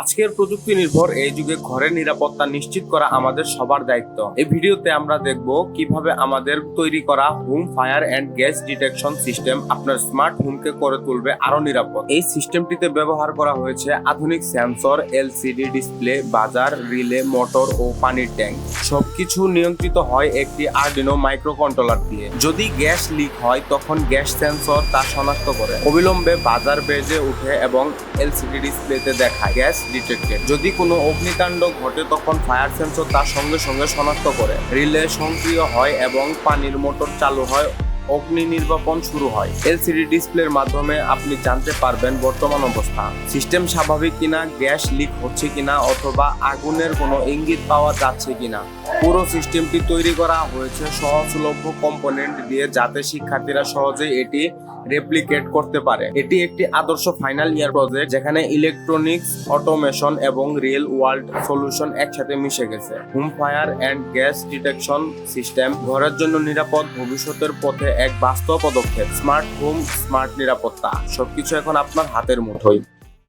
আজকের প্রযুক্তি নির্ভর এই যুগে ঘরের নিরাপত্তা নিশ্চিত করা আমাদের সবার দায়িত্ব। এই ভিডিওতে আমরা দেখব কীভাবে আমাদের তৈরি করা home fire and gas detection system আপনার স্মার্ট হোমকে করে তুলবে আরও নিরাপদ। এই সিস্টেমটিতে ব্যবহার করা হয়েছে আধুনিক sensor LCD display buzzer relay motor ও পানির ট্যাঙ্ক সবকিছু নিয়ন্ত্রিত হয় একটি আর্ডিনো মাইক্রো কন্ট্রোলার দিয়ে। যদি গ্যাস লিক হয়, তখন গ্যাস সেন্সর তা শনাক্ত করে। অবিলম্বে বাজার বেজে উঠে এবং এলসিডি ডিসপ্লেতে দেখায়। গ্যাস ডিটেক্টেড যদি কোনো অগ্নিকাণ্ড ঘটে, তখন ফায়ার সেন্সর তার সঙ্গে সঙ্গে শনাক্ত করে। রিলে সক্রিয় হয় এবং পানির মোটর চালু হয়। অগ্নি নির্বাপন শুরু হয়। এলসিডি ডিসপ্লের মাধ্যমে আপনি জানতে পারবেন বর্তমান অবস্থা। সিস্টেম স্বাভাবিক কিনা, গ্যাস লিক হচ্ছে কিনা, অথবা আগুনের কোনো ইঙ্গিত পাওয়া যাচ্ছে কিনা। পুরো সিস্টেমটি তৈরি করা হয়েছে সহজলভ্য কম্পোনেন্ট দিয়ে, যাতে শিক্ষার্থীরা সহজেই এটি রেপ্লিকেট করতে পারে। এটি একটি আদর্শ ফাইনাল ইয়ার প্রজেক্ট যেখানে ইলেকট্রনিক্স অটোমেশন এবং রিয়েল ওয়ার্ল্ড সলিউশন একসাথে মিশে গেছে। Home fire and gas detection system ঘরের জন্য নিরাপদ ভবিষ্যতের পথে এক বাস্তব পদক্ষেপ। স্মার্ট হোম স্মার্ট নিরাপত্তা। সবকিছু এখন আপনার হাতের মুঠোয়।